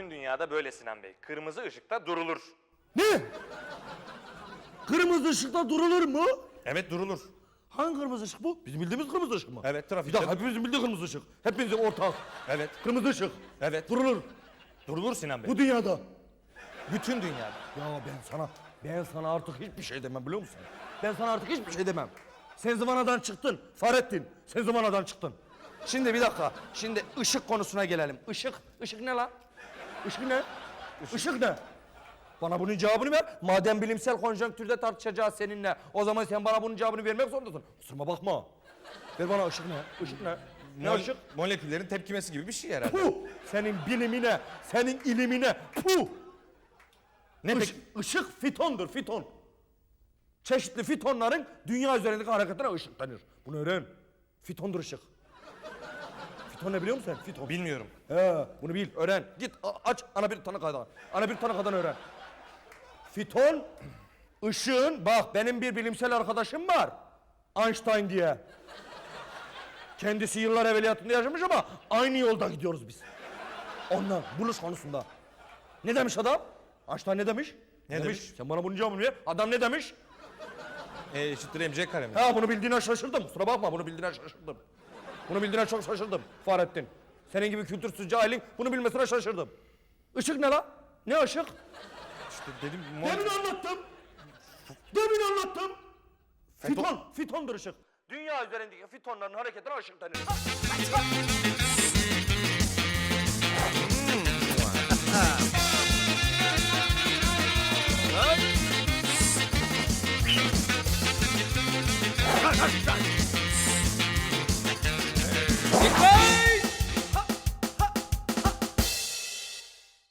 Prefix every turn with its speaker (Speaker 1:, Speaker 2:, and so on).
Speaker 1: bütün dünyada böyle Sinan Bey. Kırmızı ışıkta durulur.
Speaker 2: Ne? Kırmızı ışıkta durulur mu?
Speaker 1: Evet durulur.
Speaker 2: Hangi kırmızı ışık bu? Bizim bildiğimiz kırmızı ışık mı?
Speaker 1: Evet,
Speaker 2: Bir
Speaker 1: trafikte.
Speaker 2: dakika hepimizin bildiği kırmızı ışık. Hepimizin ortak.
Speaker 1: Evet.
Speaker 2: Kırmızı ışık.
Speaker 1: Evet.
Speaker 2: Durulur.
Speaker 1: Durulur Sinan Bey.
Speaker 2: Bu dünyada.
Speaker 1: bütün dünyada.
Speaker 2: Ya ben sana, ben sana artık hiçbir şey demem biliyor musun? Ben sana artık hiçbir şey demem. Sen zıvanadan çıktın, Fahrettin. Sen zıvanadan çıktın. Şimdi bir dakika, şimdi ışık konusuna gelelim. Işık, ışık ne lan? Işık ne? Işık, ne? Bana bunun cevabını ver. Madem bilimsel konjonktürde tartışacağız seninle, o zaman sen bana bunun cevabını vermek zorundasın. Kusuruma bakma. Ver bana ışık ne? Işık ne? Ne
Speaker 1: Mol-
Speaker 2: ışık?
Speaker 1: Moleküllerin tepkimesi gibi bir şey herhalde.
Speaker 2: Puh! Senin bilimine, senin ilimine, puh!
Speaker 1: Ne
Speaker 2: Iş-
Speaker 1: peki?
Speaker 2: ışık fitondur, fiton. Çeşitli fitonların dünya üzerindeki hareketine ışık denir. Bunu öğren. Fitondur ışık. Fiton ne biliyor musun sen? Fiton.
Speaker 1: Bilmiyorum.
Speaker 2: He, bunu bil, öğren. Git a- aç ana bir tane kaydan. Ana bir tane kaydan öğren. Fiton, ışığın, bak benim bir bilimsel arkadaşım var. Einstein diye. Kendisi yıllar evveliyatında yaşamış ama aynı yolda gidiyoruz biz. Ondan, buluş konusunda. Ne demiş adam? Einstein ne demiş?
Speaker 1: Ne demiş?
Speaker 2: Sen bana bunun cevabını ver. Adam ne demiş?
Speaker 1: E eşittir mc kare mi?
Speaker 2: Ha bunu bildiğine şaşırdım. Kusura bakma bunu bildiğine şaşırdım. Bunu bildiğine çok şaşırdım Fahrettin. Senin gibi kültürsüz cahilin bunu bilmesine şaşırdım. Işık ne la? Ne ışık?
Speaker 1: İşte dedim...
Speaker 2: Demin anlattım. Demin anlattım. E, Fiton. Fitondur ışık. Dünya üzerindeki fitonların hareketine ışık denir. Ah, hmm.